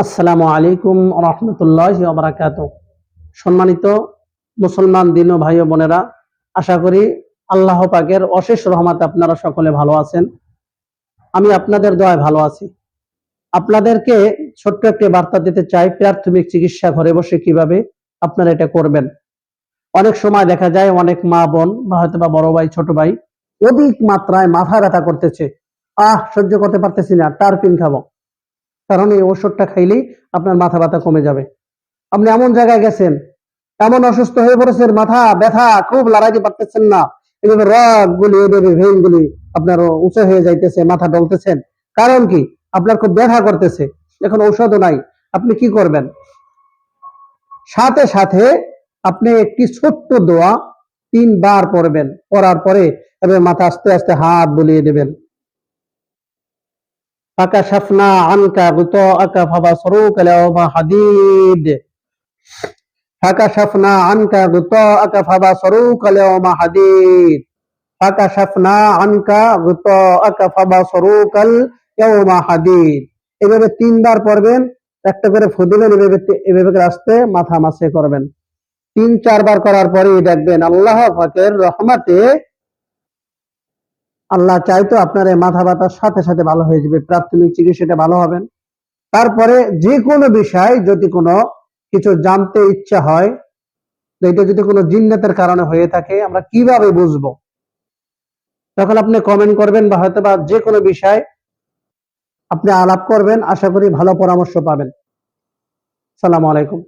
আসসালামু আলাইকুম রহমতুল্লাহ বারাকাত সম্মানিত মুসলমান দিন ভাই বোনেরা, আশা করি আল্লাহ পাকের অশেষ রহমতে আপনারা সকলে ভালো আছেন। আমি আপনাদের দোয়ায় ভালো আছি। আপনাদেরকে ছোট্ট একটি বার্তা দিতে চাই, প্রাথমিক চিকিৎসা ঘরে বসে কীভাবে আপনারা এটা করবেন। অনেক সময় দেখা যায় অনেক মা বোন বা হয়তো বা বড় ভাই, ছোট ভাই অধিক মাত্রায় মাথা ব্যথা করতেছে। আহ, সহ্য করতে পারতেছি না, টারপিন খাব। কারণ এই ওষুধটা খাইলেই আপনার মাথা ব্যথা কমে যাবে। আপনি এমন জায়গায় গেছেন, এমন অসুস্থ হয়ে পড়েছেন, মাথা ব্যথা খুব লড়াইতে পারতেছেন না, এভাবে রগ গুলি এভাবে ভেইন গুলি আপনার উঁচু হয়ে যাইতেছে, মাথা ডলতেছেন। কারণ কি? আপনার খুব ব্যথা করতেছে। এখন ঔষধও নাই। আপনি কি করবেন? সাথে সাথে আপনি একটি ছোট্ট দোয়া তিনবার পড়বেন। পড়ার পরে এবার মাথা আস্তে আস্তে হাত বুলিয়ে দেবেন। ফাকাশাফনা আনকা ফাবাসরুকা লাওমা হাদিদ। ফাকাশাফনা আনকা ফাবাসরুকা লাওমা হাদিদ। ফাকাশাফনা আনকা হাদিদ। এভাবে তিনবার পড়বেন, একটা করে ফু এভাবে এভাবে আস্তে মাথা মাসে করবেন। তিন, চারবার করার পরেই দেখবেন আল্লাহ পাকের রহমতে আল্লাহ চাইতো আপনার এই মাথা ব্যথার সাথে সাথে ভালো হয়ে যাবে, প্রাথমিক চিকিৎসাটা ভালো হবেন। তারপরে যে কোনো বিষয় যদি কোনো কিছু জানতে ইচ্ছা হয় এটা যদি কোনো জিন্নাতের কারণে হয়ে থাকে, আমরা কীভাবে বুঝব? তখন আপনি কমেন্ট করবেন বা হয়তো বা যে কোনো বিষয় আপনি আলাপ করবেন, আশা করি ভালো পরামর্শ পাবেন। সালাম আলাইকুম।